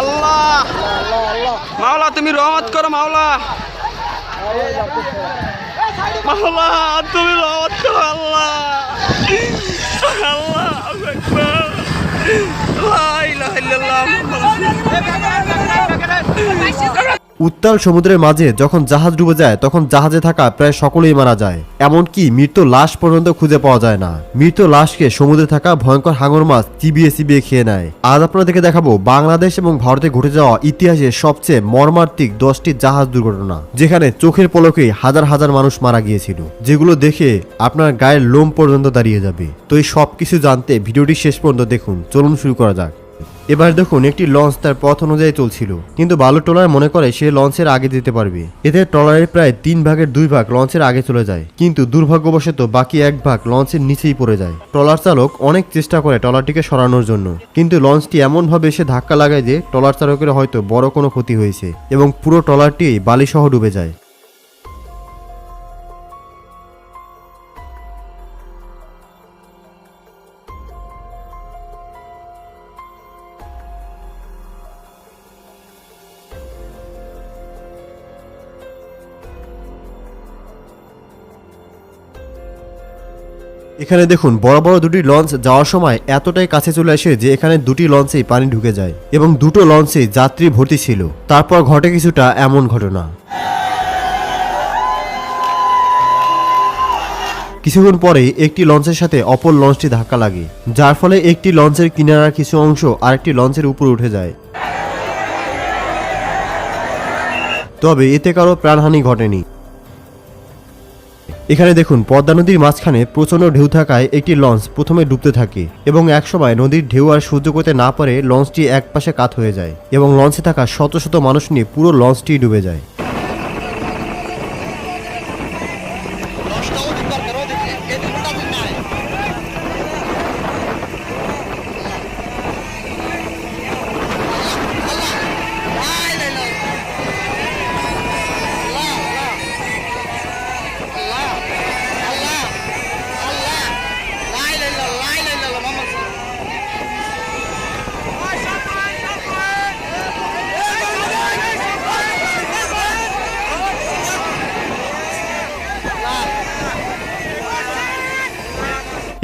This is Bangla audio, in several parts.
আল্লাহ মাওলা তুমি রহমত করো মাওলা মাওলা তুমি রহমত করো আল্লাহ আল্লাহ আকবার লা ইলাহা ইল্লাল্লাহ উত্তাল সমুদ্রের মাঝে যখন জাহাজ ডুবে যায়, তখন জাহাজে থাকা প্রায় সকলেই মারা যায়। এমনকি মৃত লাশ পর্যন্ত খুঁজে পাওয়া যায় না। মৃত লাশকে সমুদ্রে থাকা ভয়ঙ্কর হাঙর মাছ চিবিয়ে চিবিয়ে খেয়ে নেয়। আজ আপনাদেরকে দেখাবো বাংলাদেশ এবং ভারতে ঘটে যাওয়া ইতিহাসের সবচেয়ে মর্মান্তিক দশটি জাহাজ দুর্ঘটনা, যেখানে চোখের পলকেই হাজার হাজার মানুষ মারা গিয়েছিল, যেগুলো দেখে আপনার গায়ের লোম পর্যন্ত দাঁড়িয়ে যাবে। তো এই সব কিছু জানতে ভিডিওটি শেষ পর্যন্ত দেখুন। চলুন শুরু করা যাক। এবার দেখুন, একটি লঞ্চ তার পথ অনুযায়ী চলছিল। কিন্তু বালু ট্রলার মনে করে সে লঞ্চের আগে যেতে পারবে। এতে ট্রলারের প্রায় তিন ভাগের দুই ভাগ লঞ্চের আগে চলে যায়। কিন্তু দুর্ভাগ্যবশত বাকি এক ভাগ লঞ্চের নিচেই পড়ে যায়। ট্রলার চালক অনেক চেষ্টা করে ট্রলারটিকে সরানোর জন্য। কিন্তু লঞ্চটি এমনভাবে এসে ধাক্কা লাগায় যে ট্রলার চালকের হয়তো বড় কোনো ক্ষতি হয়েছে এবং পুরো ট্রলারটি বালিসহ ডুবে যায়। এখানে দেখুন, বড় বড় দুটি লঞ্চ যাওয়ার সময় এতটাই কাছে চলে আসে যে এখানে দুটি লঞ্চেই পানি ঢুকে যায় এবং দুটো লঞ্চে যাত্রী ভর্তি ছিল। তারপর ঘটে কিছুটা এমন ঘটনা। কিছুক্ষণ পরেই একটি লঞ্চের সাথে অপর লঞ্চটি ধাক্কা লাগে, যার ফলে একটি লঞ্চের কিনারার কিছু অংশ আরেকটি লঞ্চের উপর উঠে যায়। তবে এতে কারও প্রাণহানি ঘটেনি। এখানে দেখুন, পদ্মা নদীর মাঝখানে প্রচণ্ড ঢেউ থাকায় একটি লঞ্চ প্রথমে ডুবতে থাকে এবং একসময় নদীর ঢেউ আর সহ্য করতে না পারে লঞ্চটি একপাশে কাত হয়ে যায় এবং লঞ্চে থাকা শত শত মানুষ নিয়ে পুরো লঞ্চটি ডুবে যায়।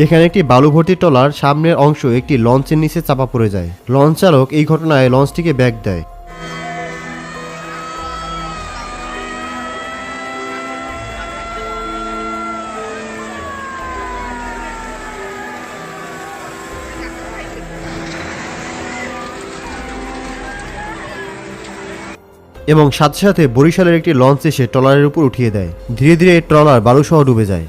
এখানে একটি বালু ভর্তি ট্রলার সামনের অংশ একটি লঞ্চের নিচে চাপা পড়ে যায়। লঞ্চ চালক এই ঘটনায় লঞ্চটিকে ব্যাগ দেয়। এবং সাথে সাথে বরিশালের একটি লঞ্চ এসে ট্রলারের উপর উঠিয়ে দেয়। ধীরে ধীরে ট্রলার বালুসহ ডুবে যায়।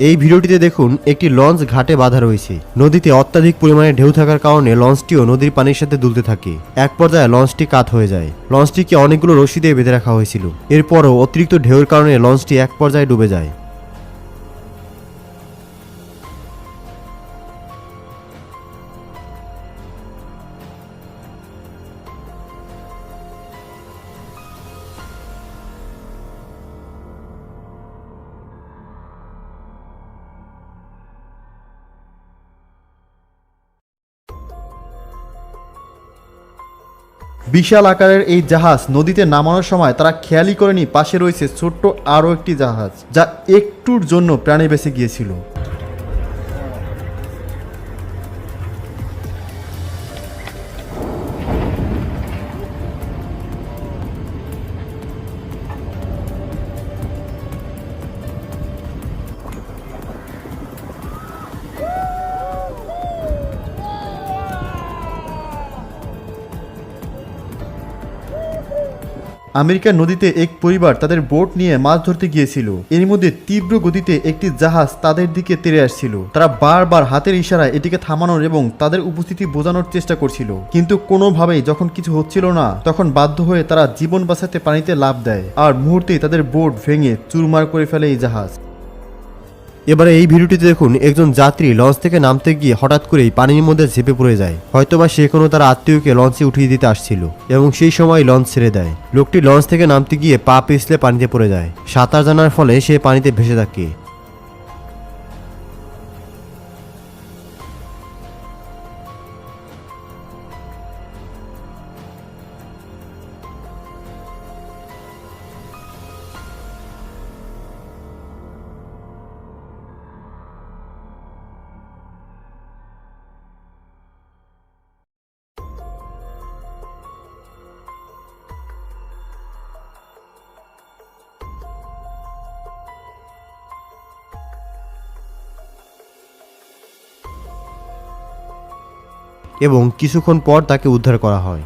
এই ভিডিওটিতে দেখুন, একটি লঞ্চ ঘাটে বাধা রয়েছে। নদীতে অত্যাধিক পরিমাণে ঢেউ থাকার কারণে লঞ্চটিও নদীর পানির সাথে দুলতে থাকে। এক পর্যায়ে লঞ্চটি কাত হয়ে যায়। লঞ্চটিকে অনেকগুলো রশি দিয়ে বেঁধে রাখা হয়েছিল। এরপরও অতিরিক্ত ঢেউর কারণে লঞ্চটি এক পর্যায়ে ডুবে যায়। বিশাল আকারের এই জাহাজ নদীতে নামানোর সময় তারা খেয়ালই করেনি পাশে রয়েছে ছোট্ট আরও একটি জাহাজ, যা একটুর জন্য প্রাণে বেঁচে গিয়েছিল। আমেরিকার নদীতে এক পরিবার তাদের বোট নিয়ে মাছ ধরতে গিয়েছিল। এর মধ্যে তীব্র গতিতে একটি জাহাজ তাদের দিকে তেরে আসছিল। তারা বারবার হাতের ইশারায় এটিকে থামানোর এবং তাদের উপস্থিতি বোঝানোর চেষ্টা করছিল। কিন্তু কোনোভাবেই যখন কিছু হচ্ছিল না, তখন বাধ্য হয়ে তারা জীবন বাঁচাতে পানিতে লাভ দেয়। আর মুহূর্তে তাদের বোট ভেঙে চুরমার করে ফেলে এই জাহাজ। এবারে এই ভিডিওটিতে দেখুন, একজন যাত্রী লঞ্চ থেকে নামতে গিয়ে হঠাৎ করেই পানির মধ্যে ঝেপে পড়ে যায়। হয়তোবা সে কোনো তার আত্মীয়কে লঞ্চে উঠিয়ে দিতে আসছিল এবং সেই সময় লঞ্চ ছেড়ে দেয়। লোকটি লঞ্চ থেকে নামতে গিয়ে পা পিছলে পানিতে পড়ে যায়। সাঁতার জানার ফলে সে পানিতে ভেসে থাকে। এবং কিছুক্ষণ পর তাকে উদ্ধার করা হয়।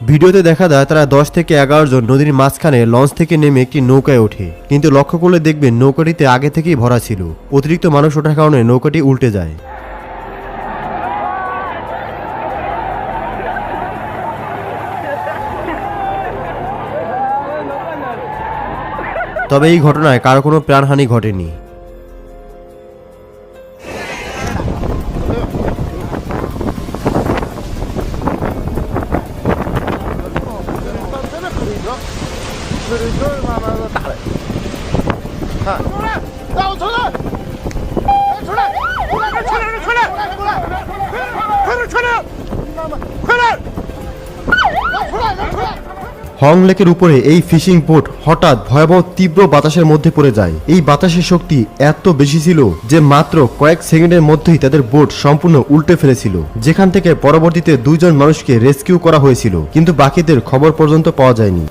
ভিডিওতে দেখা যায় তারা দশ থেকে এগারো জন নদীর মাঝখানে লঞ্চ থেকে নেমে একটি নৌকায় ওঠে, কিন্তু লক্ষ্য করলে দেখবেন নৌকাটিতে আগে থেকেই ভরা ছিল। অতিরিক্ত মানুষ ওঠার কারণে নৌকাটি উল্টে যায়। তবে এই ঘটনায় কারও কোনো প্রাণহানি ঘটেনি। হং লেকের উপরে এই ফিশিং বোট হঠাৎ ভয়াবহ তীব্র বাতাসের মধ্যে পড়ে যায়। এই বাতাসের শক্তি এত বেশি ছিল যে মাত্র কয়েক সেকেন্ডের মধ্যেই তাদের বোট সম্পূর্ণ উল্টে ফেলেছিল। যেখান থেকে পরবর্তীতে দুইজন মানুষকে রেস্কিউ করা হয়েছিল, কিন্তু বাকিদের খবর পর্যন্ত পাওয়া যায়নি।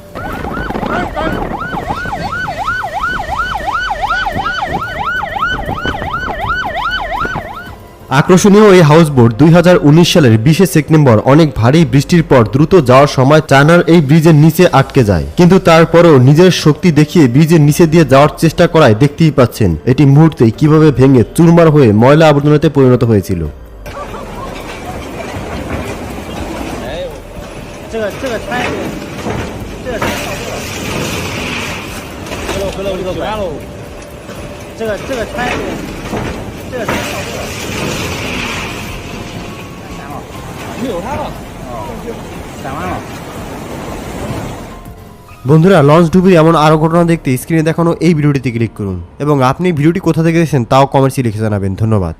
আকর্ষণীয় এই হাউসবোট দুই হাজার উনিশ সালের বিশে সেপ্টেম্বর অনেক ভারী বৃষ্টির পর দ্রুত যাওয়ার সময় চায়নার এই ব্রিজের নিচে আটকে যায়। কিন্তু তারপরেও নিজের শক্তি দেখিয়ে ব্রিজের নিচে দিয়ে যাওয়ার চেষ্টা করায় দেখতেই পাচ্ছেন, এটি মুহূর্তেই কীভাবে ভেঙে চুরমার হয়ে ময়লা আবর্জনাতে পরিণত হয়েছিল। 这 বন্ধুরা, লঞ্চ ডুবির এমন আরও ঘটনা দেখতে স্ক্রিনে দেখানো এই ভিডিওটিতে ক্লিক করুন এবং আপনি ভিডিওটি কোথা থেকে দেখেছেন তাও কমেন্টসে লিখে জানাবেন। ধন্যবাদ।